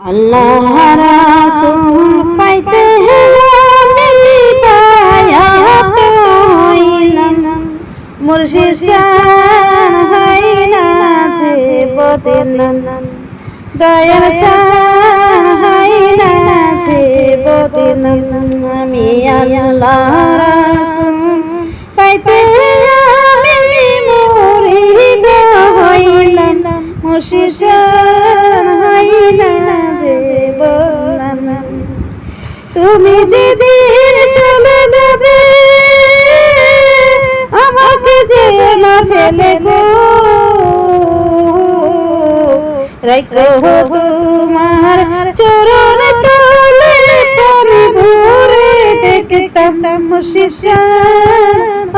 আল্লাহ রাসূল পাইতে মুর্শিদ চান হইলা যে বদনাম দয়ার চান হইলা যে বদনাম আমি আল্লাহ রাসূল পাইতে আমি মুরিদ হইলাম। মুর্শিদ তুমি যেদিন চলে যাবে, আমাকে যে না ফেলে গো। রাখো তোমার চরণ তলে, আমি ভরে দেখতাম মুর্শিদ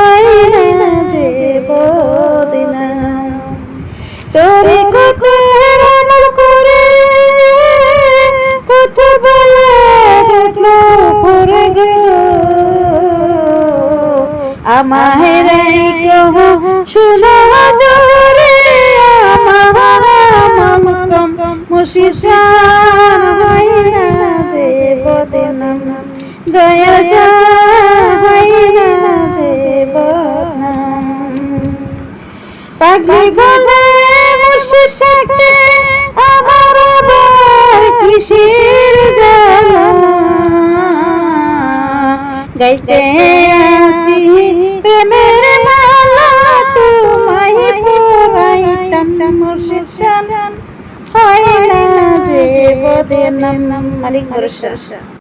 আইনা যে বদিনা। তোরে কত কহ শুনো জোরে আমার মুশিশান হইনা যে বদনাম দয়া হইনা যে বদনাম। পাগলি বলে মুশিশাকে গাইতে আসি প্রেমের মালা তোমায় পরাইতাম মুর্শিদ জান হয় না যে বদনাম মালিক ভরসা।